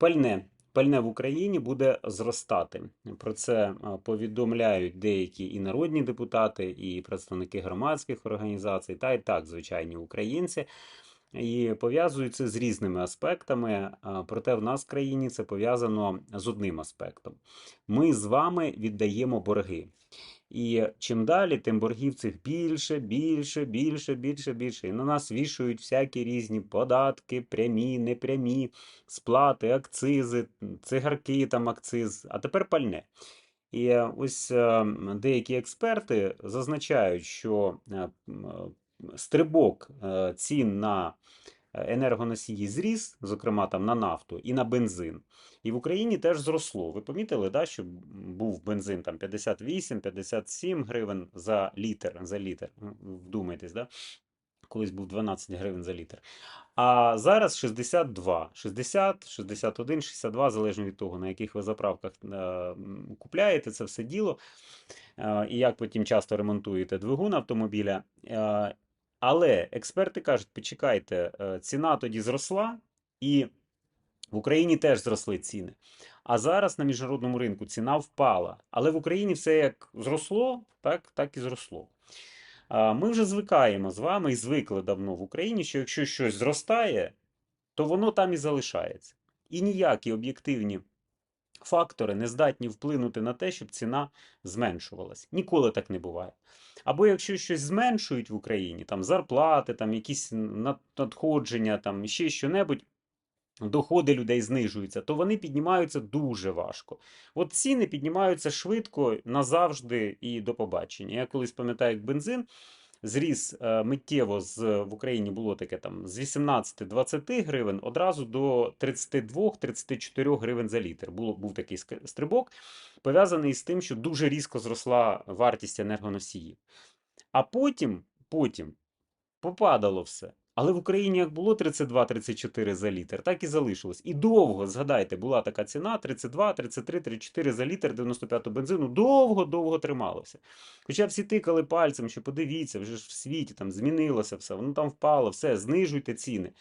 Пальне. Пальне в Україні буде зростати. Про це повідомляють деякі і народні депутати, і представники громадських організацій, та й так, звичайні українці. І пов'язують це з різними аспектами. Проте в нас в країні це пов'язано з одним аспектом. Ми з вами віддаємо борги. І чим далі, тим боргів цих більше, більше, більше, більше, більше. І на нас вішають всякі різні податки, прямі, непрямі, сплати, акцизи, цигарки, там акциз, а тепер пальне. І ось е, деякі експерти зазначають, що е, е, стрибок цін на енергоносії зріс, зокрема там на нафту і на бензин. І в Україні теж зросло. Ви помітили, да, що був бензин там 58-57 гривень за літр, за літр. Вдумайтесь, да? Колись був 12 гривень за літр. А зараз 62, 60, 61, 62, залежно від того, на яких ви заправках е, купляєте це все діло, е, і як потім часто ремонтуєте двигун автомобіля. Е, але експерти кажуть, почекайте, е, ціна тоді зросла, і в Україні теж зросли ціни. А зараз на міжнародному ринку ціна впала. Але в Україні все як зросло, так, так і зросло. Ми вже звикаємо з вами і звикли давно в Україні, що якщо щось зростає, то воно там і залишається. І ніякі об'єктивні фактори не здатні вплинути на те, щоб ціна зменшувалась. Ніколи так не буває. Або якщо щось зменшують в Україні, там зарплати, там якісь надходження, там ще що-небудь, доходи людей знижуються, то вони піднімаються дуже важко. От ціни піднімаються швидко назавжди і до побачення. Я колись пам'ятаю, як бензин зріс е, миттєво з в Україні було таке там з 18-20 гривень одразу до 32-34 гривень за літр. Було, був такий стрибок, пов'язаний з тим, що дуже різко зросла вартість енергоносіїв. А потім, потім попадало все. Але в Україні як було 32-34 за літр, так і залишилось. І довго, згадайте, була така ціна 32, 33, 34 за літр 95-го бензину. Довго-довго трималося. Хоча всі тикали пальцем, що подивіться, вже ж в світі там змінилося все, воно там впало, все, знижуйте ціни.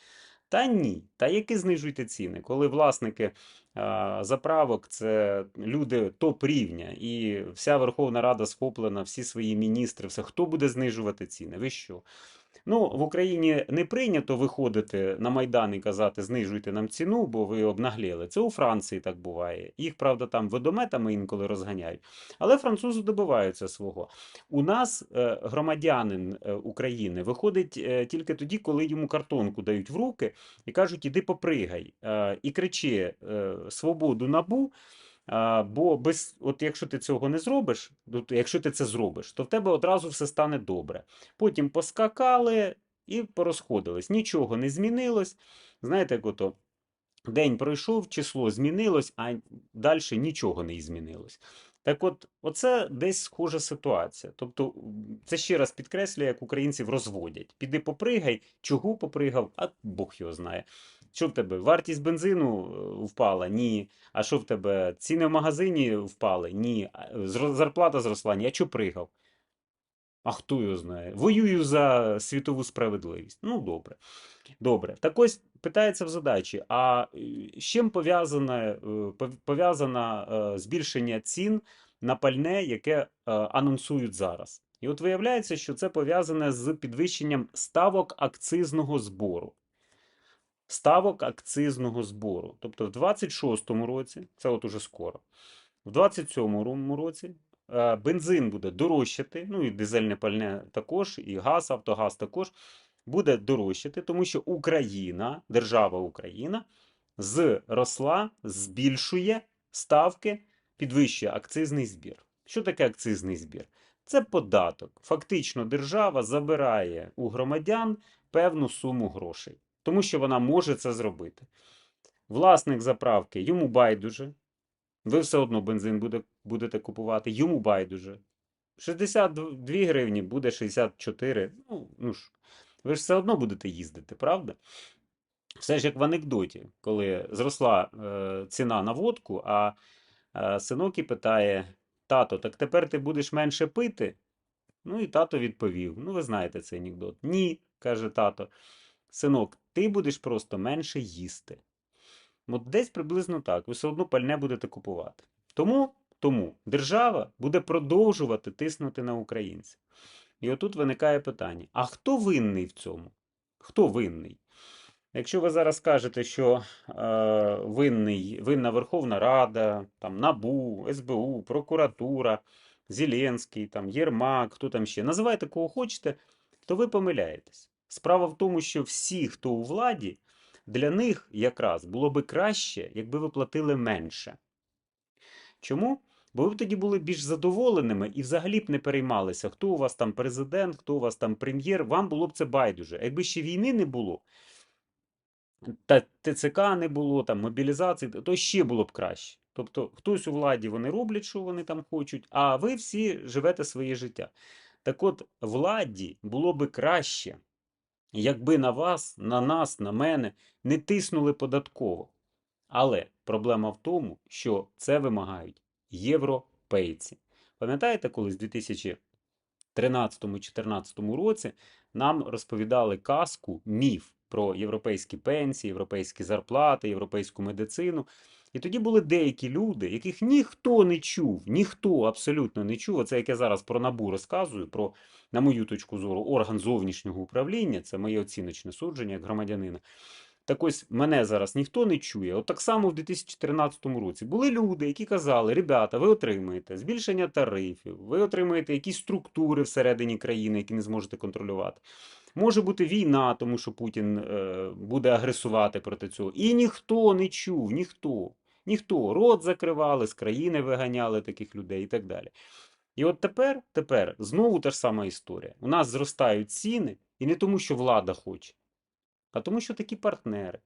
Та ні, та які знижуйте ціни, коли власники а, заправок це люди топ рівня, і вся Верховна Рада схоплена, всі свої міністри, все хто буде знижувати ціни? Ви що? Ну, в Україні не прийнято виходити на Майдан і казати, знижуйте нам ціну, бо ви обнагліли. Це у Франції так буває. Їх, правда, там ведометами інколи розганяють. Але французи добиваються свого. У нас е, громадянин е, України виходить е, тільки тоді, коли йому картонку дають в руки і кажуть, іди попригай. І кричи свободу набу. Бо без, от якщо ти цього не зробиш, ну, якщо ти це зробиш, то в тебе одразу все стане добре. Потім поскакали і порозходились. Нічого не змінилось. Знаєте, як ото день пройшов, число змінилось, а далі нічого не змінилось. Так от, оце десь схожа ситуація. Тобто, це ще раз підкреслює, як українців розводять. Піди попригай, чого попригав, а Бог його знає. Що в тебе? Вартість бензину е, впала? Ні. А що в тебе? Ціни в магазині впали? Ні. Зарплата зросла? Ні. А чого пригав? А хто його знає? Воюю за світову справедливість. Ну, добре. Добре. Так ось питається в задачі: а е, з чим пов'язане, е, пов'язане е, збільшення цін на пальне, яке е, анонсують зараз? І от виявляється, що це пов'язане з підвищенням ставок акцизного збору. Ставок акцизного збору. Тобто в 26-му році, це от уже скоро, в 27-му році е, бензин буде дорожчати, ну і дизельне пальне також, і газ, Автогаз також буде дорожчати, тому що Україна, держава Україна, зросла, збільшує ставки, підвищує акцизний збір. Що таке акцизний збір? Це податок. Фактично, держава забирає у громадян певну суму грошей, тому що вона може це зробити. Власник заправки йому байдуже. Ви все одно бензин буде, будете купувати, йому байдуже. 62 гривні буде 64. Ну, ну ж, ви ж все одно будете їздити, правда? Все ж як в анекдоті, коли зросла е, ціна на водку, а е, синок і питає: Тато, так тепер ти будеш менше пити? Ну і тато відповів: Ну, ви знаєте цей анекдот. Ні, каже тато. Синок, ти будеш просто менше їсти. От десь приблизно так. Ви все одно пальне будете купувати. Тому, тому держава буде продовжувати тиснути на українців. І отут виникає питання: а хто винний в цьому? Хто винний? Якщо ви зараз скажете, що е, винний, винна Верховна Рада, там, НАБУ, СБУ, прокуратура, Зеленський, там, Єрмак, хто там ще, називайте кого хочете, то ви помиляєтесь. Справа в тому, що всі, хто у владі, для них якраз було би краще, якби ви платили менше. Чому? Бо ви б тоді були більш задоволеними і взагалі б не переймалися, хто у вас там президент, хто у вас там прем'єр, вам було б це байдуже. Якби ще війни не було, та ТЦК не було, там мобілізації, то ще було б краще. Тобто хтось у владі вони роблять, що вони там хочуть, а ви всі живете своє життя. Так от, владі було би краще, якби на вас, на нас, на мене не тиснули податково. Але проблема в тому, що це вимагають європейці. Пам'ятаєте, колись в 2013-2014 році нам розповідали казку, міф про європейські пенсії, європейські зарплати, європейську медицину. І тоді були деякі люди, яких ніхто не чув, ніхто абсолютно не чув. Оце як я зараз про набу розказую, про, на мою точку зору, орган зовнішнього управління, це моє оціночне судження як громадянина. Так ось мене зараз ніхто не чує. От так само в 2013 році були люди, які казали: ребята, ви отримаєте збільшення тарифів, ви отримаєте якісь структури всередині країни, які не зможете контролювати. Може бути війна, тому що Путін е, буде агресувати проти цього. І ніхто не чув, ніхто. Ніхто. Рот закривали, з країни виганяли таких людей і так далі. І от тепер, тепер знову та ж сама історія. У нас зростають ціни, і не тому, що влада хоче, а тому, що такі партнери,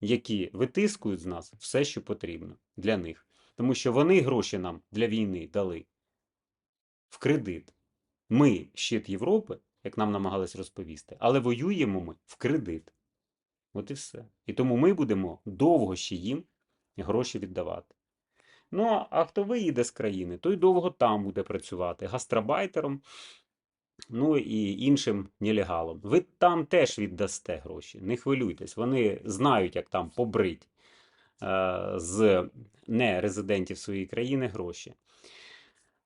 які витискують з нас все, що потрібно для них. Тому що вони гроші нам для війни дали в кредит. Ми щит Європи, як нам намагались розповісти, але воюємо ми в кредит. От і все. І тому ми будемо довго ще їм гроші віддавати. Ну, а хто виїде з країни, той довго там буде працювати гастробайтером, ну і іншим нелегалом. Ви там теж віддасте гроші, не хвилюйтесь, вони знають, як там побрить е, з нерезидентів своєї країни гроші.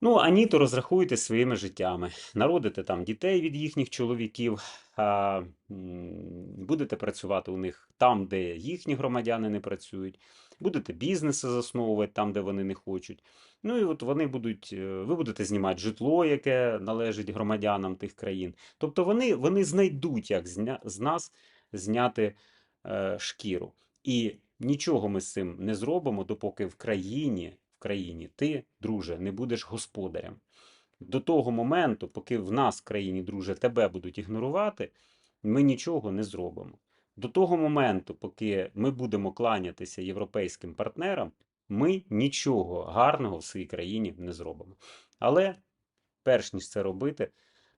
Ну, а ні, то розрахуйте своїми життями. Народите там дітей від їхніх чоловіків, м, будете працювати у них там, де їхні громадяни не працюють, будете бізнеси засновувати там, де вони не хочуть. Ну і от вони будуть, е, ви будете знімати житло, яке належить громадянам тих країн. Тобто вони, вони знайдуть, як зня, з нас зняти е, шкіру. І нічого ми з цим не зробимо, допоки в країні, в країні ти, друже, не будеш господарем. До того моменту, поки в нас в країні, друже, тебе будуть ігнорувати, ми нічого не зробимо. До того моменту, поки ми будемо кланятися європейським партнерам, ми нічого гарного в своїй країні не зробимо. Але перш ніж це робити,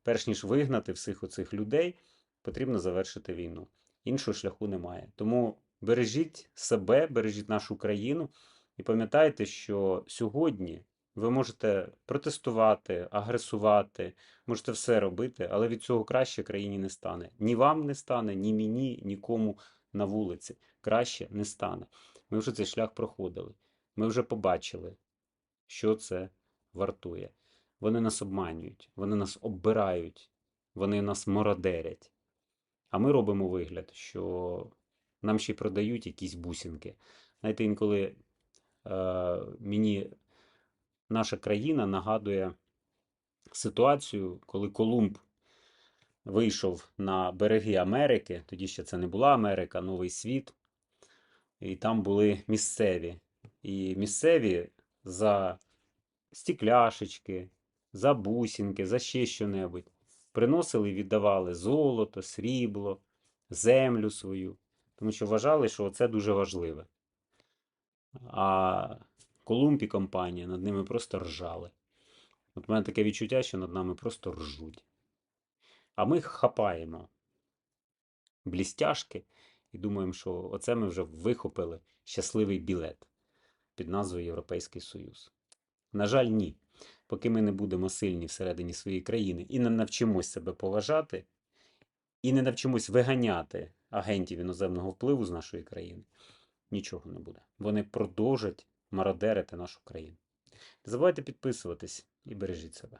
перш ніж вигнати всіх оцих людей, потрібно завершити війну. Іншого шляху немає. Тому бережіть себе, бережіть нашу країну і пам'ятайте, що сьогодні ви можете протестувати, агресувати, можете все робити, але від цього краще країні не стане. Ні вам не стане, ні мені, нікому на вулиці. Краще не стане. Ми вже цей шлях проходили. Ми вже побачили, що це вартує. Вони нас обманюють, вони нас оббирають, вони нас мородерять. А ми робимо вигляд, що нам ще й продають якісь бусинки. Знаєте, інколи е, мені наша країна нагадує ситуацію, коли Колумб вийшов на береги Америки, тоді ще це не була Америка, Новий світ, і там були місцеві. І місцеві за стікляшечки, за бусинки, за ще що-небудь приносили і віддавали золото, срібло, землю свою, тому що вважали, що це дуже важливе. А Колумб і компанія над ними просто ржали. От у мене таке відчуття, що над нами просто ржуть. А ми хапаємо блістяшки і думаємо, що оце ми вже вихопили щасливий білет під назвою Європейський Союз. На жаль, ні. Поки ми не будемо сильні всередині своєї країни і не навчимось себе поважати, і не навчимось виганяти агентів іноземного впливу з нашої країни, нічого не буде. Вони продовжать мародерити нашу країну. Не забувайте підписуватись і бережіть себе.